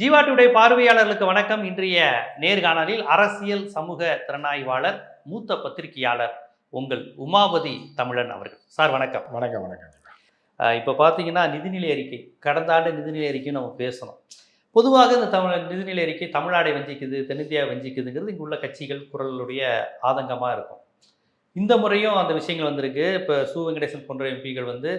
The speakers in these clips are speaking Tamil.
ஜீவாட்டுடைய பார்வையாளர்களுக்கு வணக்கம். இன்றைய நேர்காணலில் அரசியல் சமூக திறனாய்வாளர் மூத்த பத்திரிகையாளர் உங்கள் உமாபதி தமிழன் அவர்கள். சார் வணக்கம். வணக்கம் வணக்கம் இப்போ பார்த்தீங்கன்னா நிதிநிலை அறிக்கை கடந்த ஆண்டு நிதிநிலை அறிக்கை நம்ம பேசணும். பொதுவாக இந்த தமிழ் நிதிநிலை அறிக்கை தமிழ்நாடை வஞ்சிக்குது தென்னிந்தியா வஞ்சிக்குதுங்கிறது இங்கே உள்ள கட்சிகள் குரலுடைய ஆதங்கமாக இருக்கும். இந்த முறையும் அந்த விஷயங்கள் வந்திருக்கு. இப்போ சு. வெங்கடேசன் போன்ற எம்பிகள் வந்து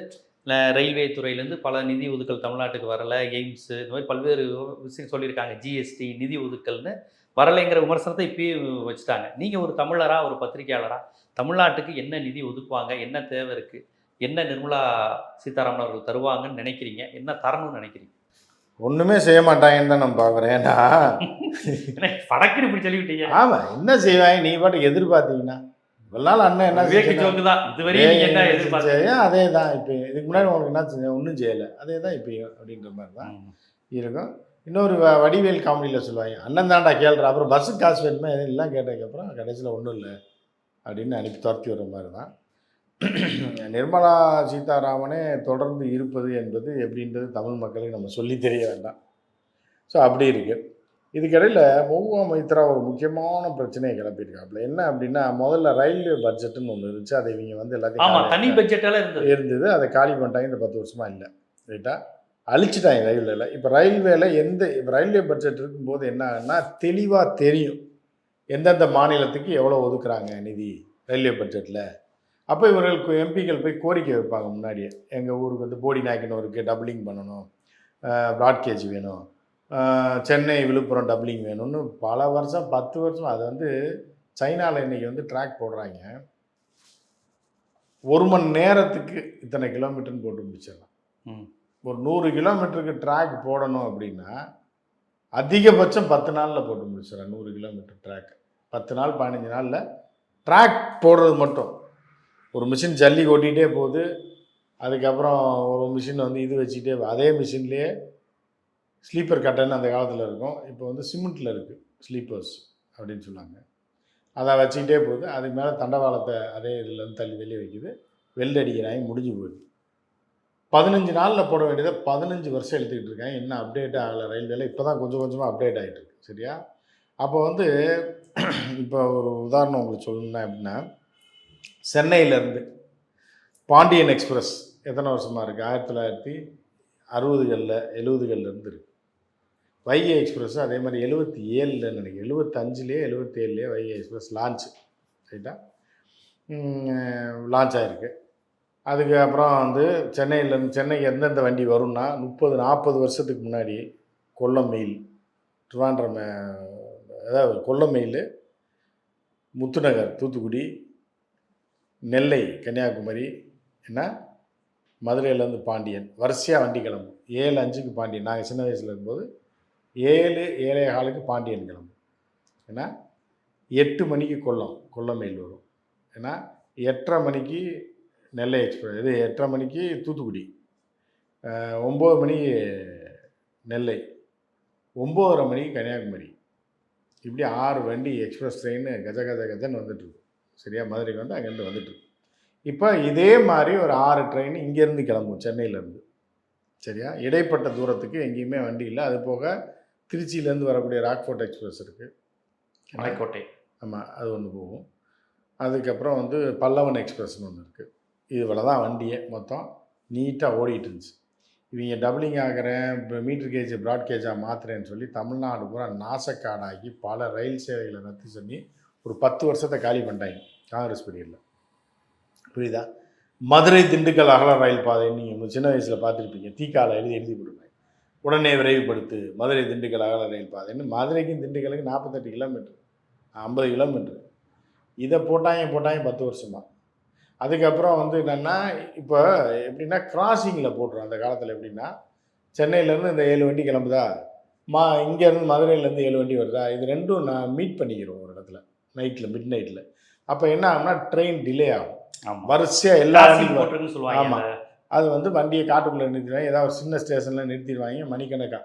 ரயில்வே துறையிலேருந்து பல நிதி ஒதுக்கல் தமிழ்நாட்டுக்கு வரல எய்ம்ஸ் இந்த மாதிரி பல்வேறு விஷயம் சொல்லியிருக்காங்க. ஜிஎஸ்டி நிதி ஒதுக்கல்னு வரலைங்கிற விமர்சனத்தை இப்பயே வச்சுட்டாங்க. நீங்கள் ஒரு தமிழரா ஒரு பத்திரிகையாளரா தமிழ்நாட்டுக்கு என்ன நிதி ஒதுக்குவாங்க என்ன தேவை இருக்குது என்ன நிர்மலா சீதாராமன் அவர்கள் தருவாங்கன்னு நினைக்கிறீங்க? என்ன தரணும்னு நினைக்கிறீங்க? ஒன்றுமே செய்ய மாட்டாங்கன்னு தான் நான் பார்க்குறேன் ஏன்னா படக்குன்னு இப்படி சொல்லிவிட்டீங்க. ஆமாம் என்ன செய்வாங்க நீ பாட்டுக்கு எதிர்பார்த்தீங்கன்னா இவ்வளவு நாள் அண்ணன் என்ன விவேக்? ஜோக்கு தான். நீங்க என்ன எதிர்பார்த்தீங்க அதே தான் இப்போ இதுக்கு முன்னாடி உங்களுக்கு என்ன செஞ்சேன் ஒன்றும் செய்யலை. அதே தான் இப்பயும் அப்படின்ற மாதிரி தான். இருக்கும். இன்னொரு வடிவேல் காமெடியில் சொல்லுவாங்க அண்ணன் தான்டா கேள்ற. அப்புறம் பஸ்ஸுக்கு காசு வேணுமே? எல்லாம் கேட்டதுக்கப்புறம் கடைசியில் ஒன்றும் இல்லை. அப்படின்னு அனுப்பி துரத்தி வர மாதிரி தான் நிர்மலா சீதாராமனே தொடர்ந்து இருப்பது என்பது எப்படின்றது தமிழ் மக்களுக்கு நம்ம சொல்லி தெரிய வேண்டாம். ஸோ அப்படி இருக்கு. இதுக்கிடையில் மௌவா மைத்ரா ஒரு முக்கியமான பிரச்சனையை கிளப்பியிருக்காப்புல. என்ன அப்படின்னா முதல்ல ரயில்வே பட்ஜெட்டுன்னு ஒன்று இருந்துச்சு. அதை இவங்க வந்து எல்லாத்தையும் தனி பட்ஜெட் எல்லாம் இருந்தது. இருந்தது. அதை காலி பண்ணிட்டாங்க. இந்த பத்து வருஷமா இல்லை. ரைட்டா? அழிச்சிட்டாங்க ரயில்வேல இப்போ ரயில்வேல எந்த இப்போ ரயில்வே பட்ஜெட் இருக்கும்போது என்ன ஆகுன்னா தெளிவாக தெரியும். எந்தெந்த மாநிலத்துக்கு எவ்வளோ ஒதுக்குறாங்க நிதி ரயில்வே பட்ஜெட்டில் அப்போ இவர்களுக்கு எம்பிக்கள் போய் கோரிக்கை வைப்பாங்க முன்னாடியே. எங்கள் ஊருக்கு வந்து போடி நாயக்கனூருக்கு டபுளிங் பண்ணணும். ப்ராட்கேஜ் வேணும். சென்னை விழுப்புரம் டபுளிங் வேணும்னு பல வருஷம் பத்து வருஷம் அது வந்து சைனாவில் இன்னைக்கு வந்து ட்ராக் போடுறாங்க. ஒரு மணி நேரத்துக்கு இத்தனை கிலோமீட்டர்னு போட்டு முடிச்சிடலாம். ஒரு நூறு கிலோமீட்டருக்கு ட்ராக் போடணும் அப்படின்னா அதிகபட்சம் பத்து நாளில் போட்டு முடிச்சிடலாம் நூறு கிலோமீட்டர் ட்ராக் பத்து நாள் பதினஞ்சு நாளில் ட்ராக் போடுறது மட்டும். ஒரு மிஷின் ஜல்லி ஓட்டிகிட்டே போகுது அதுக்கப்புறம் ஒரு மிஷின் வந்து இது வச்சுக்கிட்டே அதே மிஷின்லேயே ஸ்லீப்பர் கட்டன் அந்த காலத்தில் இருக்கும். இப்போ வந்து சிமெண்ட்டில் இருக்குது ஸ்லீப்பர்ஸ் அப்படின்னு சொன்னாங்க. அதை வச்சுக்கிட்டே போகுது. அதுக்கு மேலே தண்டவாளத்தை அதே இதுலேருந்து தள்ளி வெளியே வைக்குது. வெள்ளடிக்கிறாங்க முடிஞ்சு போகுது. பதினஞ்சு நாளில் போட வேண்டியதை பதினஞ்சு வருஷம் எடுத்துக்கிட்டு இருக்காங்க. என்ன அப்டேட் ஆகலை? ரயில்வேல இப்போ தான் கொஞ்சம் கொஞ்சமாக அப்டேட் ஆகிட்டு இருக்கு. சரியா? அப்போ வந்து இப்போ ஒரு உதாரணம் உங்களுக்கு சொல்லணும்னா அப்படின்னா சென்னையிலேருந்து பாண்டியன் எக்ஸ்பிரஸ் எத்தனை வருஷமாக இருக்குது ஆயிரத்தி தொள்ளாயிரத்தி அறுபதுகளில் எழுபதுகளில் இருந்து வைகை எக்ஸ்பிரஸ் அதே மாதிரி எழுபத்தி ஏழில் நினைக்கிறேன். எழுபத்தஞ்சிலே எழுபத்தேழுலேயே வைகை எக்ஸ்பிரஸ் லான்ச்சு ரைட்டா லான்ச் ஆகிருக்கு அதுக்கு அப்புறம் வந்து சென்னையிலேருந்து சென்னைக்கு எந்தெந்த வண்டி வரும்னா முப்பது நாற்பது வருஷத்துக்கு முன்னாடி கொல்லம் மெயில் திருவாண்டம் அதாவது கொல்லம் மெயில் முத்துநகர் தூத்துக்குடி நெல்லை கன்னியாகுமரி என்ன? மதுரையிலேருந்து பாண்டியன். வரிசையாக வண்டி கிளம்பும். ஏழு அஞ்சுக்கு பாண்டியன். நாங்கள் சின்ன வயசில் இருக்கும்போது ஏழு ஏழே காலுக்கு பாண்டியன் கிளம்பும் ஏன்னா எட்டு மணிக்கு கொல்லம் கொல்லமேல் வரும். ஏன்னா எட்டரை மணிக்கு நெல்லை எக்ஸ்பிரஸ் இது எட்டரை மணிக்கு தூத்துக்குடி. ஒம்பது மணி நெல்லை ஒம்போதரை மணிக்கு கன்னியாகுமரி. இப்படி ஆறு வண்டி எக்ஸ்பிரஸ் ட்ரெயின் கஜ கஜ கஜன்னு வந்துட்டுருக்கு. சரியா? மதுரைக்கு வந்து அங்கேருந்து வந்துட்டுருக்கு. இப்போ இதே மாதிரி ஒரு ஆறு ட்ரெயின் இங்கேருந்து கிளம்பும் சென்னையிலேருந்து. சரியா? இடைப்பட்ட தூரத்துக்கு எங்கேயுமே வண்டி இல்லை. அது போக திருச்சியிலேருந்து வரக்கூடிய ராக்ஃபோர்ட் எக்ஸ்பிரஸ் இருக்குது மலைக்கோட்டை ஆமாம் அது ஒன்று போகும். அதுக்கப்புறம் வந்து பல்லவன் எக்ஸ்பிரஸ்னு ஒன்று இருக்குது இவ்வளோ தான் வண்டியே மொத்தம். நீட்டாக ஓடிட்டு இருந்துச்சு. இவங்க டபுளிங் ஆகிறேன் இப்போ மீட்டர் கேஜ் ப்ராட் கேஜாக மாற்றுறேன்னு சொல்லி தமிழ்நாடு பூரா நாசக்காடாகி பல ரயில் சேவைகளை ரத்து பண்ணி ஒரு பத்து வருஷத்தை காலி பண்ணிட்டாங்க காங்கிரஸ் பீரியடில். புரியுதா? மதுரை திண்டுக்கல் அகல ரயில் பாதை நீங்கள் சின்ன வயசில் பார்த்துருப்பீங்க. தீக்கால எழுதி எழுதி கொடுப்பேன் உடனே விரைவுபடுத்து மதுரை திண்டுக்கல் அகல ரயில் பாதைன்னு மதுரைக்கும் திண்டுக்கலுக்கு நாற்பத்தெட்டு கிலோமீட்டர் ஐம்பது கிலோமீட்டர் இதை போட்டாங்க போட்டாங்க பத்து வருஷமா. அதுக்கப்புறம் வந்து என்னென்னா இப்போ எப்படின்னா கிராசிங்கில் போட்டுரும். அந்த காலத்தில் எப்படின்னா சென்னையிலேருந்து இந்த ஏழு வண்டி கிளம்புதா? மா இங்கேருந்து மதுரையிலேருந்து ஏழு வண்டி வருதா? இது ரெண்டும் நான் மீட் பண்ணிக்கிறோம் ஒரு இடத்துல. நைட்டில் மிட் நைட்டில் அப்போ என்ன ஆகும்னா ட்ரெயின் டிலே ஆகும். வரிசையாக எல்லா வண்டியும் போட்டுருக்குன்னு சொல்லுவாங்க ஆமா. அந்த அது வந்து வண்டியை காட்டுக்குள்ளே நிறுத்திடுவாங்க. ஏதாவது ஒரு சின்ன ஸ்டேஷனில் நிறுத்திடுவாங்க மணிக்கணக்கா.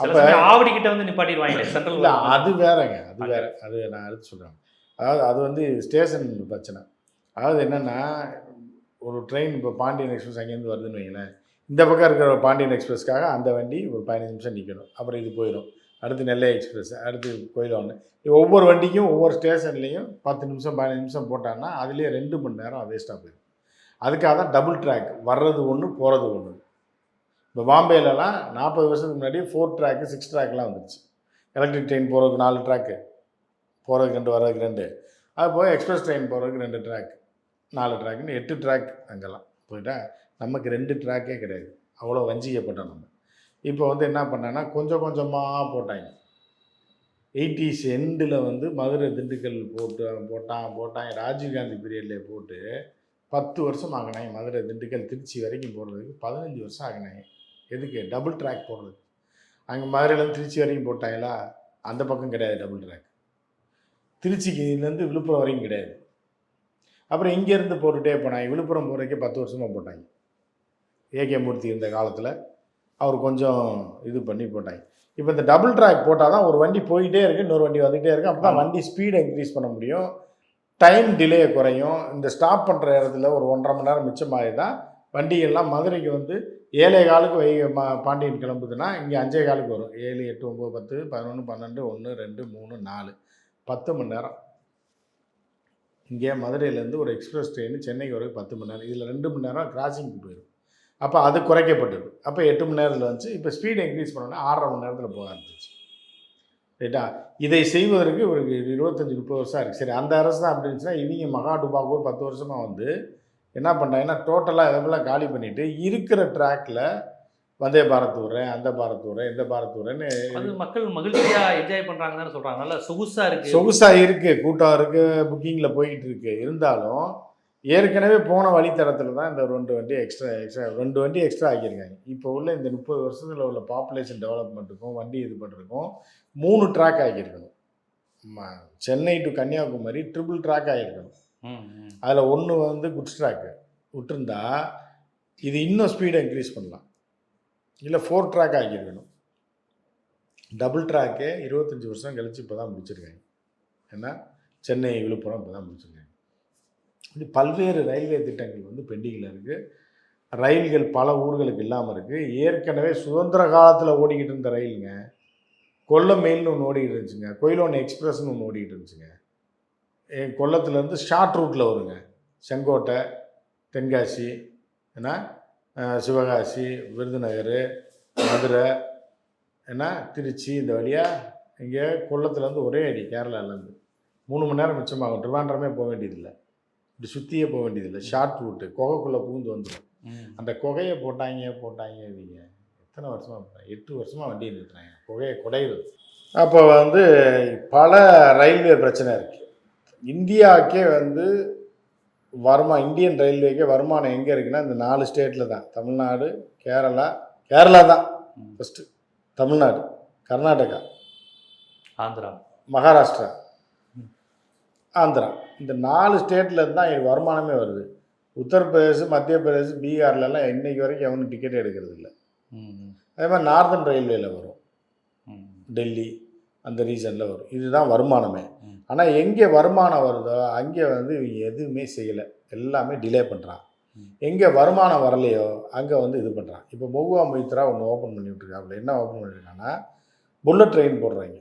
சில அப்போ ஆவடி கிட்ட வந்து நிப்பாட்டிடுவாங்க சென்ட்ரல் அது வேறங்க அது வேற அது நான் அடுத்து சொல்கிறேன் அதாவது அது வந்து ஸ்டேஷன் பிரச்சனை. அதாவது என்னென்னா ஒரு ட்ரெயின் இப்போ பாண்டியன் எக்ஸ்பிரஸ் அங்கேருந்து வருதுன்னு வைங்களேன். இந்த பக்கம் இருக்கிற பாண்டியன் எக்ஸ்பிரஸ்க்காக அந்த வண்டி ஒரு பதினஞ்சு நிமிஷம் நிற்கணும் அப்புறம் இது போயிடும். அடுத்து நெல்லை எக்ஸ்பிரஸ் அடுத்து கோயிலொன்று ஒவ்வொரு வண்டிக்கும் ஒவ்வொரு ஸ்டேஷன்லேயும் பத்து நிமிஷம் பதினஞ்சு நிமிஷம் போட்டாங்கன்னா அதுலேயே ரெண்டு மணி நேரம் வேஸ்ட்டாக போயிடும். அதுக்காக தான் டபுள் ட்ராக் வர்றது ஒன்று போகிறது ஒன்று இப்போ பாம்பேலலாம் நாற்பது வருஷத்துக்கு முன்னாடி ஃபோர் ட்ராக்கு சிக்ஸ் ட்ராக்லாம் வந்துருச்சு. எலக்ட்ரிக் ட்ரெயின் போகிறதுக்கு நாலு ட்ராக்கு போகிறதுக்கு ரெண்டு வர்றதுக்கு ரெண்டு. அது போக எக்ஸ்பிரஸ் ட்ரெயின் போகிறதுக்கு ரெண்டு ட்ராக் நாலு ட்ராக்குன்னு எட்டு ட்ராக் அங்கெல்லாம் போயிட்டா நமக்கு ரெண்டு ட்ராக்கே கிடையாது. அவ்வளோ வஞ்சிக்கப்பட்டோம் நம்ம. இப்போ வந்து என்ன பண்ணான்னா கொஞ்சம் கொஞ்சமாக போட்டாங்க. எயிட்டிஸ் எண்டில் வந்து மதுரை திண்டுக்கல் போட்டு போட்டான் போட்டாங்க ராஜீவ்காந்தி பீரியட்லேயே போட்டு பத்து வருஷம் ஆகினாங்க மதுரை திண்டுக்கல் திருச்சி வரைக்கும் போடுறதுக்கு பதினஞ்சு வருஷம் ஆகினாங்க எதுக்கு? டபுள் ட்ராக் போடுறதுக்கு அங்கே மதுரையிலேருந்து திருச்சி வரைக்கும் போட்டாங்களா அந்த பக்கம் கிடையாது டபுள் ட்ராக் திருச்சிக்குலேருந்து விழுப்புரம் வரைக்கும் கிடையாது. அப்புறம் இங்கேருந்து போட்டுகிட்டே போனாங்க விழுப்புரம் போகிறதுக்கே பத்து வருஷமாக போட்டாங்க ஏகே மூர்த்தி இருந்த காலத்தில் அவர் கொஞ்சம் இது பண்ணி போட்டாங்க இப்போ இந்த டபுள் ட்ராக் போட்டால் தான் ஒரு வண்டி போயிட்டே இருக்குது இன்னொரு வண்டி வந்துகிட்டே இருக்குது அப்போ தான் வண்டி ஸ்பீடை இன்க்ரீஸ் பண்ண முடியும். டைம் டிலே குறையும். இந்த ஸ்டாப் பண்ணுற இடத்துல ஒரு ஒன்றரை மணி நேரம் மிச்சமாகி தான் வண்டிகள்லாம் மதுரைக்கு வந்து ஏழே காலுக்கு வை பாண்டியன் கிளம்புதுன்னா இங்கே அஞ்சே காலுக்கு வரும். ஏழு எட்டு ஒம்பது பத்து பதினொன்று பன்னெண்டு ஒன்று ரெண்டு மூணு நாலு. பத்து மணி நேரம். இங்கே மதுரையிலேருந்து ஒரு எக்ஸ்பிரஸ் ட்ரெயின் சென்னைக்கு வரைக்கும் பத்து மணி நேரம். இதில் ரெண்டு மணி நேரம் கிராசிங்க்கு போயிடும். அப்போ அது குறைக்கப்பட்டது. அப்போ எட்டு மணி நேரத்தில் வந்துச்சு. இப்போ ஸ்பீடு இன்க்ரீஸ் பண்ணோன்னா ஆறரை மணி நேரத்தில் போக ரைட்டா? இதை செய்வதற்கு ஒரு இருபத்தஞ்சி முப்பது வருஷம் இருக்குது சரி அந்த அரசு தான் அப்படி இருந்துச்சுன்னா இவங்க மகா டுபாக்கூர் பத்து வருஷமாக வந்து என்ன பண்ணாங்கன்னா டோட்டலாக இதெல்லாம் காலி பண்ணிவிட்டு இருக்கிற ட்ராக்கில் வந்தே பாரத் விட்றேன் அந்த பாரத் விட்றேன் இந்த பாரத் விட்றேன்னு அது மக்கள் மகிழ்ச்சியா என்ஜாய் பண்றாங்கன்னு சொல்றாங்க. நல்லா சொகுசா இருக்கு. சொகுசாக இருக்குது கூட்டம் இருக்குது புக்கிங்கில் போய்கிட்டு இருக்கு. இருந்தாலும் ஏற்கனவே போன வழித்தடத்தில் தான் இந்த ரெண்டு வண்டி எக்ஸ்ட்ரா எக்ஸ்ட்ரா ரெண்டு வண்டி எக்ஸ்ட்ரா ஆக்கியிருக்காங்க. இப்போ உள்ள இந்த முப்பது வருஷத்தில் உள்ள பாப்புலேஷன் டெவலப்மெண்ட்டுக்கும் வண்டி இது பண்ணுறதுக்கும் மூணு ட்ராக் ஆகியிருக்கணும் ம- Chennai to Kanyakumari triple track ஆகியிருக்கணும். அதில் ஒன்று வந்து குட்ஸ் ட்ராக்கு விட்டுருந்தா இது இன்னும் ஸ்பீடை இன்க்ரீஸ் பண்ணலாம். இல்லை ஃபோர் ட்ராக் ஆக்கியிருக்கணும். டபுள் ட்ராக்கே இருபத்தஞ்சி வருஷம் கழிச்சு இப்போ தான் முடிச்சிருக்காங்க. ஏன்னா சென்னை விழுப்புரம் இப்போ தான் முடிச்சிருக்காங்க. இப்படி பல்வேறு ரயில்வே திட்டங்கள் வந்து பெண்டிங்கில் இருக்குது ரயில்கள் பல ஊர்களுக்கு இல்லாமல் இருக்குது ஏற்கனவே சுதந்திர காலத்தில் ஓடிக்கிட்டு இருந்த ரயிலுங்க கொல்லம் மெயில்னு ஒன்று ஓடிக்கிட்டு இருந்துச்சுங்க. கொயிலோன் எக்ஸ்பிரஸ்னு ஒன்று ஓடிக்கிட்டு இருந்துச்சுங்க. எ- கொல்லத்துலேருந்து ஷார்ட் ரூட்டில் வருங்க. செங்கோட்டை தென்காசி ஏன்னா சிவகாசி விருதுநகர் மதுரை என்ன திருச்சி இந்த வழியாக இங்கே கொல்லத்துலேருந்து ஒரே அடி கேரளாலேருந்து மூணு மணி நேரம் மிச்சமாகும். ட்ரிவாண்டரமே போக வேண்டியதில்லை. இப்படி சுற்றியே போக வேண்டியதில்லை. ஷார்ட் ரூட்டு குகைக்குள்ளே பூந்து வந்துடும். அந்த குகையை போட்டாங்க போட்டாங்க இவங்க எத்தனை வருஷமாக எட்டு வருஷமாக வண்டி நிறுத்துறாங்க. குகையை குடையுது அப்போ வந்து பல ரயில்வே பிரச்சனை இருக்குது இந்தியாவுக்கே வந்து வருமா இந்தியன் ரயில்வேக்கே வருமானம் எங்கே இருக்குன்னா இந்த நாலு ஸ்டேட்டில் தான். தமிழ்நாடு கேரளா கேரளா தான். ஃபஸ்ட்டு தமிழ்நாடு கர்நாடகா ஆந்திரா. மகாராஷ்டிரா. ஆந்திரா. இந்த நாலு ஸ்டேட்டில் இருந்து தான் இது வருமானமே வருது. உத்தரப்பிரதேஷ் மத்திய பிரதேஷ் பீகார்லலாம் இன்னைக்கு வரைக்கும் எவனும் டிக்கெட் எடுக்கிறது இல்லை. அதே மாதிரி நார்தன் ரயில்வேல வரும். டெல்லி அந்த ரீஜனில் வரும். இதுதான் வருமானமே. ஆனால் எங்கே வருமானம் வருதோ அங்கே வந்து இவங்க எதுவுமே செய்யலை. எல்லாமே டிலே பண்ணுறான். எங்கே வருமானம் வரலையோ அங்கே வந்து இது பண்ணுறான் இப்போ மொகுவா மொய்த்ரா ஒன்று ஓப்பன் பண்ணி விட்ருக்காப்புல என்ன ஓப்பன் பண்ணியிருக்காங்கன்னா புல்லட் ட்ரெயின் போடுறாங்க.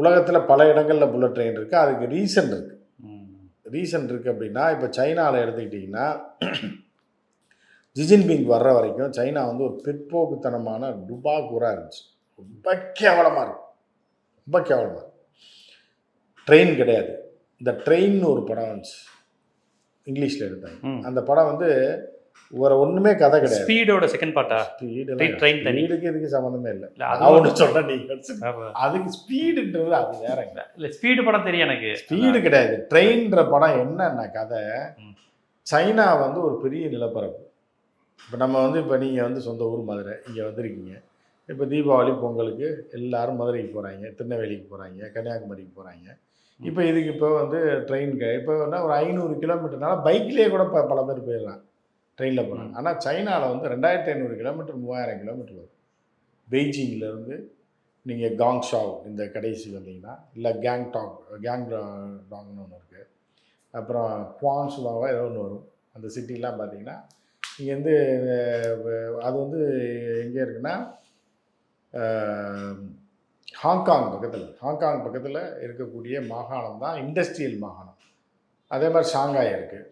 உலகத்தில் பல இடங்களில் புல்லட் ட்ரெயின் இருக்குது அதுக்கு ரீசன் இருக்குது. ரீசன் இருக்குது அப்படின்னா இப்போ சைனாவில் எடுத்துக்கிட்டிங்கன்னா ஜிஜின்பிங் வர்ற வரைக்கும் சைனா வந்து ஒரு பிற்போக்குத்தனமான டுபாக்கூராக இருந்துச்சு. ரொம்ப கேவலமாக இருக்கும் ரொம்ப கேவலமாக இருக்கும் ட்ரெயின் கிடையாது. இந்த ட்ரெயின் ஒரு படம் வந்துச்சு. இங்கிலீஷில் எடுத்தாங்க. அந்த படம் வந்து ஒரு ஒன்றுமே கதை கிடையாது. ஸ்பீடோட செகண்ட் பார்ட்டா ஸ்பீடெல்லாம் train தனி. ஸ்பீடுக்கு இதுக்கு சம்மந்தமே இல்லை. நான் ஒன்று சொல்கிறேன் நீங்கள். அதுக்கு ஸ்பீடுன்றது அது வேறங்க இல்ல. ஸ்பீடு படம் தெரியும் எனக்கு. ஸ்பீடு கிடையாது. ட்ரெயின்ற படம் என்னன்னா கதை. சைனா வந்து ஒரு பெரிய நிலப்பரப்பு. இப்போ நம்ம வந்து இப்போ நீங்கள் வந்து சொந்த ஊர் மதுரை இங்கே வந்திருக்கீங்க. இப்போ தீபாவளி பொங்கலுக்கு எல்லாரும் மதுரைக்கு போகிறாங்க திருநெல்வேலிக்கு போகிறாங்க கன்னியாகுமரிக்கு போகிறாங்க இப்போ இதுக்கு இப்போ வந்து ட்ரெயின் இப்போ என்ன ஒரு ஐநூறு கிலோமீட்டர்னால பைக்லேயே கூட இப்போ பல பேர் போயிடலாம். ட்ரெயினில் போகிறாங்க ஆனால் சைனாவில் வந்து ரெண்டாயிரத்தி ஐநூறு கிலோமீட்டர் மூவாயிரம் கிலோமீட்டர் வரும். பெய்ஜிங்லேருந்து நீங்கள் காங்ஷாவ் இந்த கடைசி வந்தீங்கன்னா இல்லை கேங் டாக் கேங் டாக்னு ஒன்று இருக்குது அப்புறம் குவான்சுலாவா ஏதோ ஒன்று வரும். அந்த சிட்டிலாம் பார்த்தீங்கன்னா இங்கேருந்து அது வந்து எங்கே இருக்குன்னா ஹாங்காங் பக்கத்தில். ஹாங்காங் பக்கத்தில் இருக்கக்கூடிய மாகாணம் தான் இண்டஸ்ட்ரியல் மாகாணம். அதே மாதிரி ஷாங்காய் இருக்குது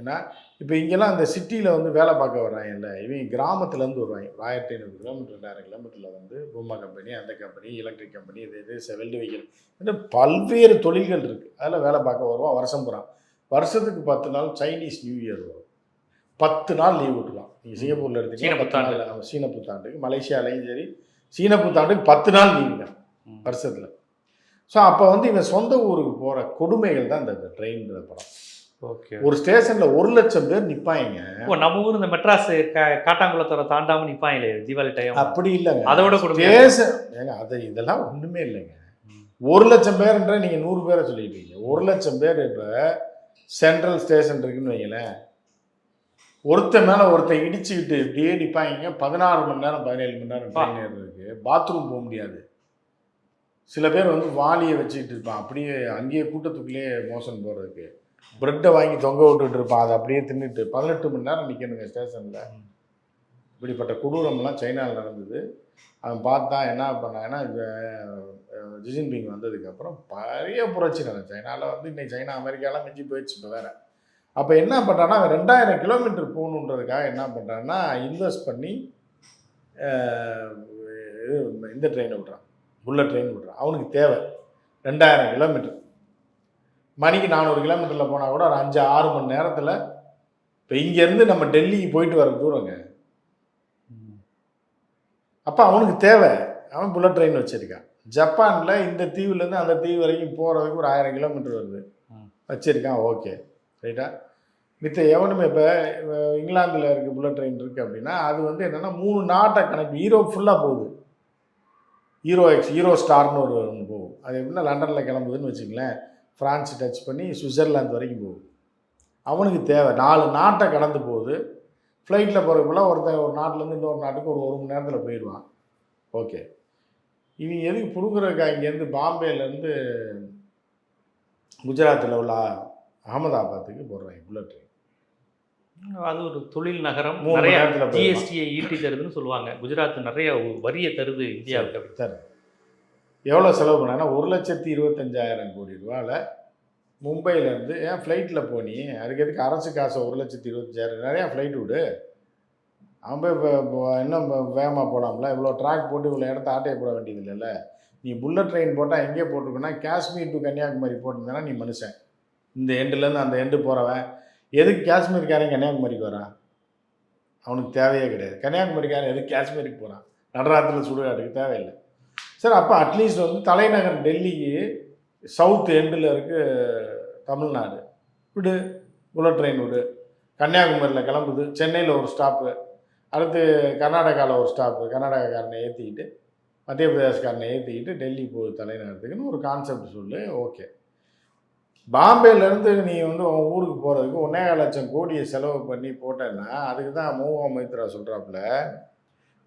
ஏன்னா இப்போ இங்கெல்லாம் இந்த சிட்டியில் வந்து வேலை பார்க்க வர்றாங்கல்ல இவங்க கிராமத்துலேருந்து வருவாங்க. ஒரு ஆயிரத்தி ஐநூறு கிலோமீட்டர் ரெண்டாயிரம் கிலோமீட்டரில் வந்து பூமா கம்பெனி அந்த கம்பெனி எலக்ட்ரிக் கம்பெனி இது இது செவல்டு வெஹிக்கிள் இந்த பல்வேறு தொழில்கள் இருக்குது அதில் வேலை பார்க்க வருவான் வருஷம் பூரா. வருஷத்துக்கு பத்து நாள் சைனீஸ் நியூ இயர் வரும். பத்து நாள் லீவ் விட்டுருவான் நீங்கள் சிங்கப்பூரில் சீன எடுத்தீங்கன்னா பத்து புத்தாண்டு. நாள் சீன புத்தாண்டுக்கு மலேசியாலையும் சரி சீன புத்தாண்டுக்கு பத்து நாள் லீவுங்க. வருஷத்தில். ஸோ அப்போ வந்து இவன் சொந்த ஊருக்கு போகிற கொடுமைகள் தான் இந்த ட்ரெயின்ன்ற படம். ஒரு ஸ்டேஷனில் ஒரு லட்சம் பேர் நிற்பாங்க ஓ நம்ம ஊர் இந்த மெட்ராஸ் காட்டாங்குளத்தோட தாண்டாம நிப்பாங்களே தீபாவளி டைம் அப்படி இல்லைங்க. அதோட கொடுமை ஸ்டேஷன் ஏங்க அது இதெல்லாம் ஒன்றுமே இல்லைங்க. ஒரு லட்சம் பேருன்ற நீங்கள் நூறு பேரை சொல்லிட்டீங்க ஒரு லட்சம் பேர் இப்போ சென்ட்ரல் ஸ்டேஷன் இருக்குன்னு வைங்களேன். ஒருத்தன் மேலே ஒருத்தன் இடிச்சுக்கிட்டு இப்படியே நிற்பாங்க பதினாறு மணி நேரம் பதினேழு மணி நேரம் பா. ட்ரெயின் ஏறுறதுக்கு பாத்ரூம் போக முடியாது. சில பேர் வந்து வாளியை வச்சுக்கிட்டு இருப்பான். அப்படியே அங்கேயே கூட்டத்துக்குள்ளேயே மோஷன் போகிறதுக்கு ப்ரெட்டை வாங்கி தொங்க விட்டுட்டு இருப்பான். அதை அப்படியே தின்னுட்டு பதினெட்டு மணி நேரம் நிற்கணுங்க ஸ்டேஷனில். இப்படிப்பட்ட கொடூரம்லாம் சைனாவில் நடந்தது. அவன் பார்த்தான் என்ன பண்ணாங்கன்னா ஜிஜின்பிங் வந்ததுக்கப்புறம் பெரிய புரட்சி நடந்தது சைனாவில் வந்து இன்னைக்கு சைனா அமெரிக்காலாம் மிஞ்சி போயிடுச்சு இப்போ வேற. அப்போ என்ன பண்ணுறான்னா அவன் ரெண்டாயிரம் கிலோமீட்டர் போகணுன்றதுக்காக என்ன பண்ணுறான்னா இன்வெஸ்ட் பண்ணி இது இந்த ட்ரெயினை விட்றான். Bullet train விட்றான். அவனுக்கு தேவை. ரெண்டாயிரம் கிலோமீட்டர். மணிக்கு நானூறு கிலோமீட்டரில் போனால் கூட ஒரு அஞ்சு ஆறு மணி நேரத்தில் இப்போ இங்கேருந்து நம்ம டெல்லிக்கு போயிட்டு வர தூரங்க. அப்போ அவனுக்கு தேவை. அவன் புல்லட் ட்ரெயின் வச்சுருக்கான். ஜப்பானில் இந்த தீவுலேருந்து அந்த தீவு வரைக்கும் போகிறதுக்கு ஒரு ஆயிரம் கிலோமீட்டர் வருது. வச்சுருக்கான் ஓகே. ரைட்டா? மித்த எவனுமே இப்போ இங்கிலாந்தில் இருக்க புல்லட் ட்ரெயின் இருக்குது அப்படின்னா அது வந்து என்னென்னா மூணு நாட்டை கணக்கு ஈரோப் ஃபுல்லாக போகுது. ஹீரோ எக்ஸ் ஹீரோ ஸ்டார்னு ஒரு ஒன்று போகும். அது எப்படின்னா லண்டனில் கிளம்புதுன்னு வச்சுங்களேன் ஃப்ரான்ஸ் டச் பண்ணி சுவிட்சர்லாந்து வரைக்கும் போகுது. அவனுக்கு தேவை. நாலு நாட்டை கடந்து போகுது. ஃப்ளைட்டில் போகிறதுக்குள்ள ஒருத்தன் ஒரு நாட்டிலேருந்து இன்னொரு நாட்டுக்கு ஒரு ஒரு மணி நேரத்தில் போயிடுவான். ஓகே இவங்க எதுக்கு புடுங்குறக்கா இங்கேருந்து பாம்பேலேருந்து குஜராத்தில் உள்ள அகமதாபாத்துக்கு போடுறாங்க புல்லட் ட்ரெயின் அது ஒரு தொழில் நகரம். நிறைய. ஜிஎஸ்டியை ஈட்டி தருதுன்னு சொல்லுவாங்க. குஜராத் நிறைய வரியை தருது இந்தியாவுக்கு அப்படி. எவ்வளோ செலவு பண்ணாங்கன்னா ஒரு லட்சத்தி இருபத்தஞ்சாயிரம் கோடி ரூபாவில் மும்பையிலேருந்து ஏன் ஃப்ளைட்டில் போனி அதுக்கு எதுக்கு அரசு காசை ஒரு லட்சத்தி இருபத்தஞ்சாயிரம்? நிறையா ஃப்ளைட் விடு. அவன் போய் இப்போ இன்னும் வேகமாக போடாமல இவ்வளோ ட்ராக் போட்டு இவ்வளோ இடத்த ஆட்டையை போட வேண்டியது இல்லைல்ல. நீ புல்லட் ட்ரெயின் போட்டால் எங்கேயே போட்டிருக்கோன்னா காஷ்மீர் டு கன்னியாகுமரி போட்டிருந்தேன்னா நீ மனுஷன். இந்த எண்டுலேருந்து அந்த எண்டு போகிறவன் எதுக்கு காஷ்மீர்காரன் கன்னியாகுமரிக்கு வரான் அவனுக்கு தேவையே கிடையாது. கன்னியாகுமரிக்காரன் எதுக்கு காஷ்மீருக்கு போகிறான் நடராத்திரில் சுடுகாட்டுக்கு தேவையில்லை. சார் அப்போ அட்லீஸ்ட் வந்து தலைநகர் டெல்லிக்கு சவுத் எண்டில் இருக்கு தமிழ்நாடு. விடு புல்லட் ட்ரெயின் விடு. கன்னியாகுமரியில் கிளம்புது. சென்னையில் ஒரு ஸ்டாப்பு அடுத்து கர்நாடகாவில் ஒரு ஸ்டாப்பு கர்நாடகாக்காரனை ஏற்றிக்கிட்டு மத்திய பிரதேசக்காரனை ஏற்றிக்கிட்டு டெல்லி போகுது தலைநகரத்துக்குன்னு ஒரு கான்செப்ட் சொல்லு. ஓகே பாம்பேலேருந்து நீ வந்து உன் ஊருக்கு போகிறதுக்கு ஒன்றே லட்சம் கோடியை செலவு பண்ணி போட்டேன்னா அதுக்கு தான் மோகா மைத்ரா சொல்கிறாப்புல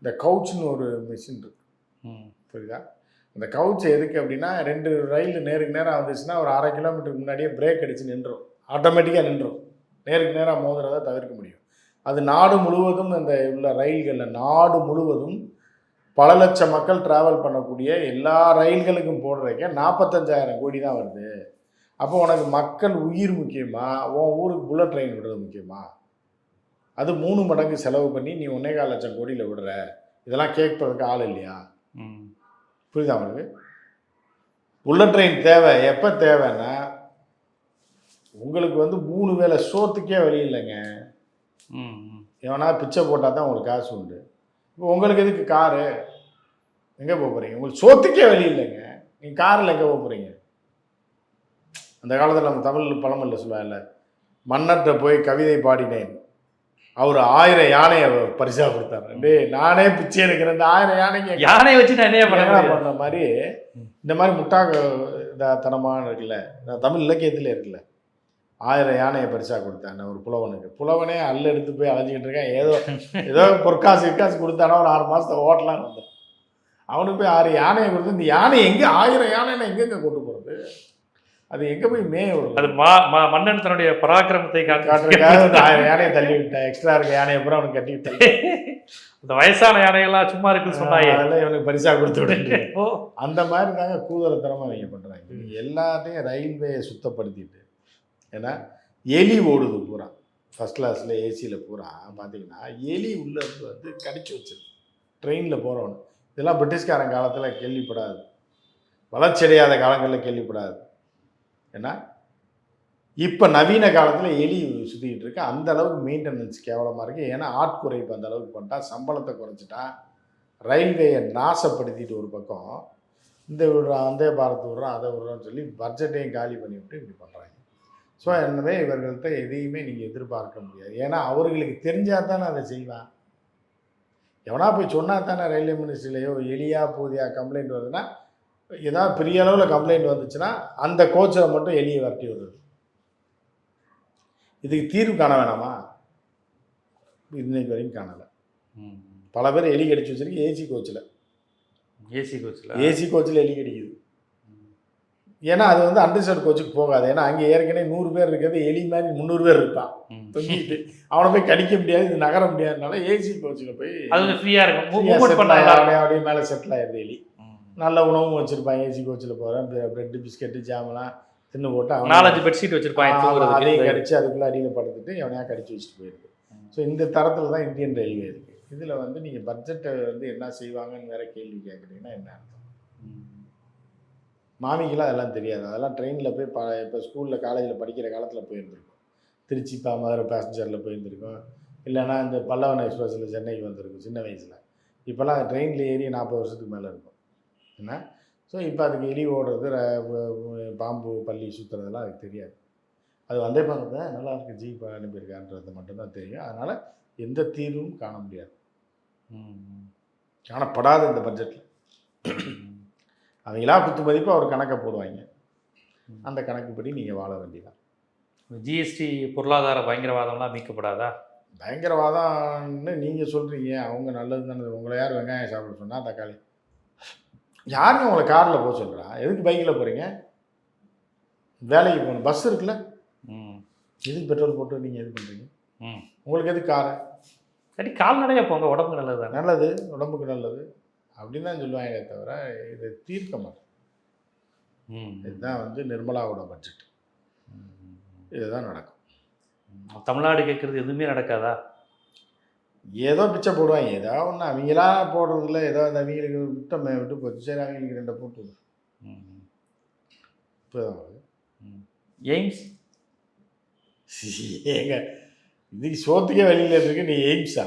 இந்த கவுச்னு ஒரு மிஷின் இருக்கு. ம். புரியுதா? அந்த கவுச் எதுக்கு அப்படின்னா ரெண்டு ரயில் நேருக்கு நேரம் வந்துச்சுன்னா ஒரு அரை கிலோமீட்டருக்கு முன்னாடியே பிரேக் அடித்து நின்றோம் ஆட்டோமேட்டிக்காக நின்றோம் நேருக்கு நேராக மோதுறதை தவிர்க்க முடியும். அது நாடு முழுவதும் அந்த உள்ள ரயில்களில் நாடு முழுவதும் பல லட்சம் மக்கள் ட்ராவல் பண்ணக்கூடிய எல்லா ரயில்களுக்கும் போடுறதுக்கே நாற்பத்தஞ்சாயிரம் கோடி தான் வருது. அப்போ உனக்கு மக்கள் உயிர் முக்கியமா? உன் ஊருக்கு புல்லட் ட்ரெயின் விடுறது முக்கியமா? அது மூணு மடங்கு செலவு பண்ணி நீ ஒன்னே கால் லட்சம் கோடியில் விடுற. இதெல்லாம் கேட்பதற்கு ஆள் இல்லையா? ம். புரியுதா உங்களுக்கு? புல்லட் ட்ரெயின் தேவை. எப்போ தேவைன்னா உங்களுக்கு வந்து மூணு வேளை சோத்துக்கே வழி இல்லைங்க. எவனா பிச்சை போட்டால் தான் உங்களுக்கு காசு உண்டு. இப்போ உங்களுக்கு எதுக்கு காரு? எங்கே போக போகிறீங்க உங்களுக்கு சோத்துக்கே வழி இல்லைங்க. நீங்கள் காரில் எங்கே போக போகிறீங்க அந்த காலத்தில் நம்ம தமிழ் பழமொழில சொல்லுவாங்கல்ல மன்னர்கிட்ட போய் கவிதை பாடினேன். அவர் ஆயிரம் யானையை பரிசா கொடுத்தாரு. டேய் நானே பிச்சை எடுக்கிறேன். இந்த ஆயிரம் யானைங்க யானை வச்சு நான் என்ன பண்ண மாதிரி இந்த மாதிரி முட்டாக இத- தனமான இருக்குல்ல தமிழ் இலக்கியத்திலே இருக்குல்ல ஆயிரம் யானையை பரிசா கொடுத்தாங்க ஒரு புலவனுக்கு. புலவனே அல்ல எடுத்து போய் அலைஞ்சிக்கிட்டு இருக்கான். ஏதோ ஏதோ பொற்காசு இக்காசு கொடுத்தானா ஒரு ஆறு மாசத்தை ஓட்டலாம் வந்தான். அவனுக்கு போய் ஆறு யானையை கொடுத்து இந்த யானை எங்க ஆயிரம் யானை எங்கெங்க கொண்டு போறது? அது எங்கே போய் மேய விடும் அது மா மா- மன்னன் தன்னுடைய பராக்கிரமத்தை காட்டுறதுக்காக யானையை தள்ளி விட்டேன். எக்ஸ்ட்ரா இருக்க யானையை பூரா அவனுக்கு கட்டி விட்டேன். அந்த வயசான யானைகள்லாம் சும்மா இருக்குன்னு சொன்னாயே. அதெல்லாம் இவனுக்கு பரிசா கொடுத்து விட்டு ஓ. அந்த மாதிரி தாங்க கூதரத்தனமாக அவங்க பண்ணுறாங்க எல்லாத்தையும் ரயில்வேயை சுத்தப்படுத்திட்டு ஏன்னா எலி ஓடுது பூரா. ஃபஸ்ட் கிளாஸில் ஏசியில் பூரா. பார்த்தீங்கன்னா எலி உள்ள இருந்து வந்து கடிச்சு வச்சிருக்கு ட்ரெயினில் போகிறவனு இதெல்லாம் பிரிட்டிஷ்காரன் காலத்தில் கேள்விப்படாது. வளர்ச்சியடையாத காலங்களில் கேள்விப்படாது. ஏன்னா இப்போ நவீன காலத்தில் எலி சுற்றிக்கிட்டு இருக்கு. அந்த அளவுக்கு மெயின்டெனன்ஸ் கேவலமாக இருக்குது ஏன்னா ஆட்குறைப்பு அந்த அளவுக்கு பண்ணிட்டா சம்பளத்தை குறைச்சிட்டா ரயில்வேயை நாசப்படுத்திட்டு ஒரு பக்கம் இந்த விடுறோம் அந்த பாரத் விடுறோம் அதை விடுறோம்னு சொல்லி பட்ஜெட்டையும் காலி பண்ணிவிட்டு இப்படி பண்ணுறாங்க ஸோ எனவே இவர்கள்ட்ட எதையுமே நீங்கள் எதிர்பார்க்க முடியாது. ஏன்னா அவர்களுக்கு தெரிஞ்சால் தானே அதை செய்வான். எவனா போய் சொன்னால் தானே ரயில்வே மினிஸ்ட்ரிலையோ எலியா போதியா கம்ப்ளைண்ட் வருதுன்னா ஏதாவது பெரிய அளவில் கம்ப்ளைண்ட் வந்துச்சுன்னா அந்த கோச்சில் மட்டும் எலியை வரட்டி விடுறது. இதுக்கு தீர்வு காண வேணாமா? இன்னைக்கு வரைக்கும் காணலை. பல பேர் எலி கடிச்சு வச்சிருக்கு ஏசி கோச்சில் ஏசி கோச்சில் ஏசி கோச்சில் எலி கடிக்குது. ஏன்னா அது வந்து அண்டர்ஸ்டாண்ட் கோச்சுக்கு போகாது. ஏன்னா அங்கே ஏற்கனவே நூறு பேர் இருக்கிறது எலி மாதிரி முந்நூறு பேர் இருப்பான். தொங்கிட்டு. அவனை போய் கடிக்க முடியாது இது நகர முடியாதனால ஏசி கோச்சில் போய் அது வந்து ஃப்ரீயா இருக்கும். அப்படியே மேலே செட்டில் ஆயிடுது எலி. நல்ல உணவும் வச்சுருப்பான் ஏசி கோச்சில் போகிறேன் ப்ரெட்டு பிஸ்கெட்டு ஜாமெல்லாம் தின்னு போட்டு அவன் நாலஞ்சு பெட்ஷீட் வச்சிருப்பாங்க அதையும் கடிச்சு அதுக்குள்ளே அடியில் படுத்துட்டு எவனையா கடிச்சு வச்சுட்டு போயிருக்கு ஸோ இந்த தரத்தில் தான் இந்தியன் ரயில்வே இருக்குது இதில் வந்து நீங்கள் பட்ஜெட்டை வந்து என்ன செய்வாங்கன்னு வேற கேள்வி கேட்குறீங்கன்னா என்ன அர்த்தம்? மாமிக்கெல்லாம் அதெல்லாம் தெரியாது. அதெல்லாம் ட்ரெயினில் போய் ப இப்போ ஸ்கூலில் காலேஜில் படிக்கிற காலத்தில் போயிருந்துருக்கோம். திருச்சி பா மதுரை பேசஞ்சரில் போயிருந்துருக்கோம். இல்லைன்னா இந்த பல்லவன் எக்ஸ்பிரஸில் சென்னைக்கு வந்திருக்கும் சின்ன வயசில். இப்போல்லாம் ட்ரெயினில் ஏறி நாற்பது வருஷத்துக்கு மேலே இருக்கும். என்ன? ஸோ இப்போ அதுக்கு எலி ஓடுறது பாம்பு பள்ளி சுற்றுறதெல்லாம் அதுக்கு தெரியாது. அது வந்தே பாரத் தான் நல்லா இருக்கு. ஜீப் அனுப்பியிருக்கான்றது மட்டும்தான் தெரியும். அதனால் எந்த தீர்வும் காண முடியாது. காணப்படாத இந்த பட்ஜெட்டில் அவங்களா குத்து மதிப்பு அவர் கணக்கை போடுவாங்க. அந்த கணக்குப்படி நீங்கள் வாழ வேண்டியதான் ஜிஎஸ்டி பொருளாதார பயங்கரவாதம்லாம் மீட்கப்படாதா? பயங்கரவாதம்னு நீங்கள் சொல்கிறீங்க அவங்க நல்லது தானே. உங்களை யார் வெங்காயம் சாப்பிட சொன்னால் தக்காளி? யாருங்க உங்களை காரில் போக சொல்கிறா எதுக்கு பைக்கில் போகிறீங்க வேலைக்கு போகணும். பஸ் இருக்குல்ல? ம். எதுக்கு பெட்ரோல் போட்டு நீங்கள் இது பண்ணுறீங்க ம். உங்களுக்கு எதுக்கு காரு சரி கால்நடையா போங்க. உடம்புக்கு நல்லது தானே. நல்லது. உடம்புக்கு நல்லது. அப்படின்னு தான் சொல்லுவாங்களே தவிர இதை தீர்க்க மாட்டேன். ம். இதுதான் வந்து நிர்மலாவோட பட்ஜெட் இதுதான் நடக்கும். தமிழ்நாடு கேட்கறது எதுவுமே நடக்காதா? ஏதோ பிச்சை போடுவாங்க. ஏதோ ஒன்று அவங்களா போடுறதில்ல ஏதோ அந்த அவங்களுக்கு விட்ட மே- விட்டு போச்சு. சரி அவங்களுக்கு ரெண்டை போட்டு விடு. ம். இப்போதான் ம். எய்ம்ஸ்? ஏங்க இதுக்கு சோத்துக்கே வெளியில் இருக்கு. நீ எய்ம்ஸா?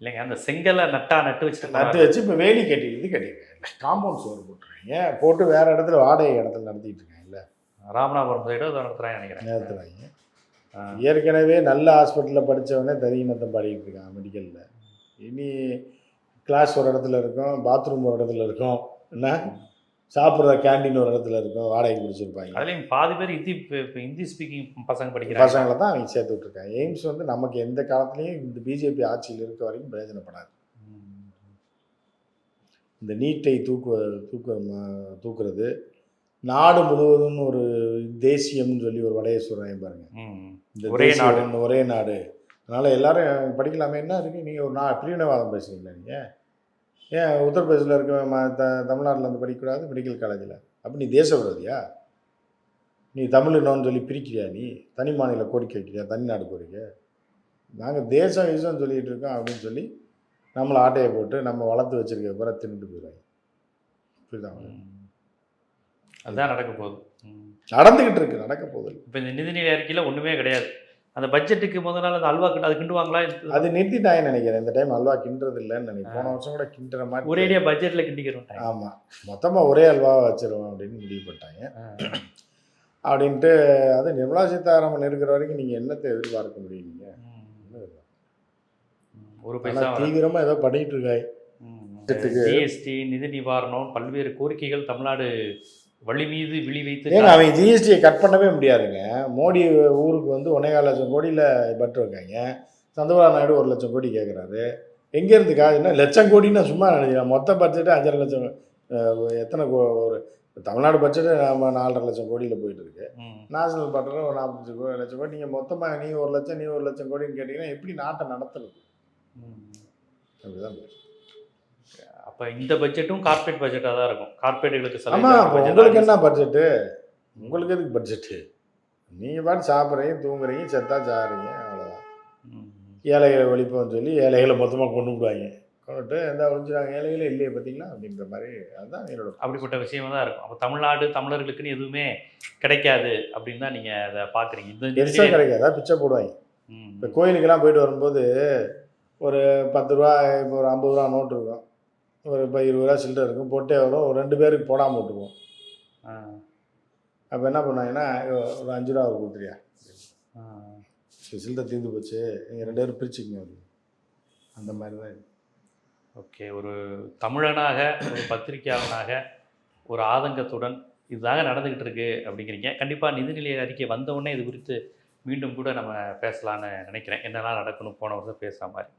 இல்லைங்க அந்த செங்கலை நட்டா நட்டு வச்சுட்டு நட்டு வச்சு இப்போ வேலி கட்டி இது கட்டிருக்காங்க காம்பவுண்ட் சோறு போட்டுருக்கீங்க. போட்டு வேற இடத்துல வாடகை இடத்துல நடத்திட்டு இருக்காங்கல்ல ராமநாதபுரம் சைடு நடத்துறாங்க நினைக்கிறேன். நடத்துறாங்க. ஆ. ஏற்கனவே நல்ல ஹாஸ்பிட்டலில் படித்தவனே தரியினத்தை பாடிட்டு இருக்கான் மெடிக்கலில் இனி கிளாஸ் ஒரு இடத்துல இருக்கும் பாத்ரூம் ஒரு இடத்துல இருக்கும். என்ன? சாப்பிட்ற கேண்டீன் ஒரு இடத்துல இருக்கும் வாடகை பிடிச்சிருப்பாங்க அதுலயும் பாதி பேர் ஹிந்தி இப்ப- ஹிந்தி ஸ்பீக்கிங் பசங்க படிக்கிறாங்க. பசங்களை தான் அவங்க சேர்த்து விட்ருக்காங்க எய்ம்ஸ் வந்து நமக்கு எந்த காலத்துலேயும் இந்த பிஜேபி ஆட்சியில் இருக்க வரைக்கும் பிரயோஜனப்படாது. இந்த நீட்டை தூக்கு தூக்க தூக்குறது நாடு முழுவதும் ஒரு தேசியம்னு சொல்லி ஒரு வடைய சொல்கிறாங்க பாருங்க. ஒரே நாடு. ஒரே நாடு. அதனால் எல்லாரும் படிக்கலாமே என்ன இருக்குது நீங்கள் ஒரு நா பிரிவினைவாதம் பேசுறீங்களா நீங்கள் ஏன் உத்தரப்பிரதேசில் இருக்க ம த தமிழ்நாட்டில் வந்து படிக்கக்கூடாது மெடிக்கல் காலேஜில் அப்போ நீ தேச விரோதியா நீ தமிழ் இன்னொன்னு சொல்லி பிரிக்கிறியா நீ? தனி மாநில கோரிக்கை வைக்கிறியா? தனி நாடு கோரிக்கை? நாங்கள் தேசம் ஈசம் சொல்லிகிட்டு இருக்கோம் அப்படின்னு சொல்லி நம்மளை ஆட்டையை போட்டு நம்ம வளர்த்து வச்சிருக்க பிற தின்னுட்டு போயிடுவாங்க. புரியுதா. அதுதான் நடக்க போகுது. ம். நடந்துக்கிட்டு இருக்கு நடக்க போதில்லை இப்ப இந்த நிதிநிலை அறிக்கையில ஒண்ணுமே கிடையாது. அந்த பட்ஜெட்டுக்கு முதல் நாள் அந்த அல்வா கிண்டு அது கிண்டுவாங்களா? அது நிறுத்திட்டாங்கன்னு நினைக்கிறேன்? இந்த டைம் அல்வா கிண்டுறது இல்லைன்னு நினைக்கிறேன் போன வருஷம் கூட கிண்டுற மாதிரி ஒரேடியா பட்ஜெட்ல கிண்டிக்கிறோம் ஆமாம் மொத்தமாக ஒரே அல்வா வச்சிருவோம் அப்படின்னு முடிவு பண்ணிட்டாங்க. அப்படின்ட்டு அது நிர்மலா சீதாராமன் இருக்கிற வரைக்கும் நீங்கள் என்னத்தை எதிர்பார்க்க முடியும் நீங்கள் ஒரு பைசா தீவிரமாக ஏதோ பண்ணிட்டு பட்ஜெட்டுக்கு- ஜிஎஸ்டி நிதி நிவாரணம் பல்வேறு கோரிக்கைகள் தமிழ்நாடு வழி மீது விழி வைத்து ஏங்க அவங்க ஜிஎஸ்டியை கட் பண்ணவே முடியாதுங்க. மோடி ஊருக்கு வந்து ஒன்னேகால் லட்சம் கோடியில் பட்டு வைக்காங்க சந்திரபாபு நாயுடு ஒரு லட்சம் கோடி கேட்குறாரு எங்கேருந்து காசுன்னா லட்சம் கோடின்னா சும்மா நினைக்கிறேன். மொத்த பட்ஜெட்டு அஞ்சரை லட்சம் எத்தனை கோ- ஒரு தமிழ்நாடு பட்ஜெட் நம்ம நாலரை லட்சம் கோடியில் போயிட்டு இருக்கு. நேஷனல் பட்ஜெட் ஒரு நாற்பத்தஞ்சு கோ லட்சம் கோடி. நீங்கள் மொத்தமாக நீ ஒரு லட்சம் நீ ஒரு லட்சம் கோடின்னு கேட்டிங்கன்னா எப்படி நாட்டை நடத்துறது. அப்படிதான் இருக்கு. அப்ப இந்த பட்ஜெட்டும் கார்ப்பரேட் பட்ஜெட்டாக தான் இருக்கும். கார்ப்பரேட்டுகளுக்கு ஆமா செலவு அப்போ உங்களுக்கு என்ன பட்ஜெட்டு உங்களுக்கு எதுக்கு பட்ஜெட்டு நீங்கள் பாட்டு சாப்பிட்றீங்க தூங்குறீங்க செத்தா சாகிறீங்க அவ்வளோதான் ஏழைகளை ஒழிப்போம்னு சொல்லி ஏழைகளை மொத்தமாக கொண்டு விடுவாங்க. கொண்டுட்டு எந்த ஒழிஞ்சுறாங்க ஏழைகளே இல்லையே பார்த்தீங்களா அப்படின்ற மாதிரி அதுதான் என்னோட அப்படிப்பட்ட விஷயமா தான் இருக்கும். அப்போ தமிழ்நாடு தமிழர்களுக்குன்னு எதுவுமே கிடைக்காது அப்படின்னு தான் நீங்கள் அதை பார்க்குறீங்க. இந்த பெருசாக கிடைக்காதா. பிச்சை போடுவாங்க. ம். இப்போ கோயிலுக்கெல்லாம் போயிட்டு வரும்போது ஒரு பத்து ரூபா இப்போ ஒரு ஐம்பது ரூபா நோட்டு இருக்கும். ஒரு இப்போ இருபது ரூபா சில்லறை இருக்கும். போட்டே வரும். ஒரு ரெண்டு பேருக்கு போடாமல் விட்டுருவோம். ஆ, அப்போ என்ன பண்ணுவாங்கன்னா "ஐயோ, ஒரு அஞ்சு ரூபா ஆ. சரி, சில்லறை தீர்ந்து போச்சு. நீங்கள் ரெண்டு பேரும் பிரிச்சுக்கங்க அந்த மாதிரி தான். ஓகே. ஒரு தமிழனாக ஒரு பத்திரிகையாளனாக ஒரு ஆதங்கத்துடன் இதுதாங்க நடந்துக்கிட்டு இருக்கு அப்படிங்கிறீங்க. கண்டிப்பாக நிதிநிலை அறிக்கை வந்த உடனே இது குறித்து மீண்டும் கூட நம்ம பேசலான்னு நினைக்கிறேன். என்னெல்லாம் நடக்கணும் போன வருஷம் பேசுகிற மாதிரி.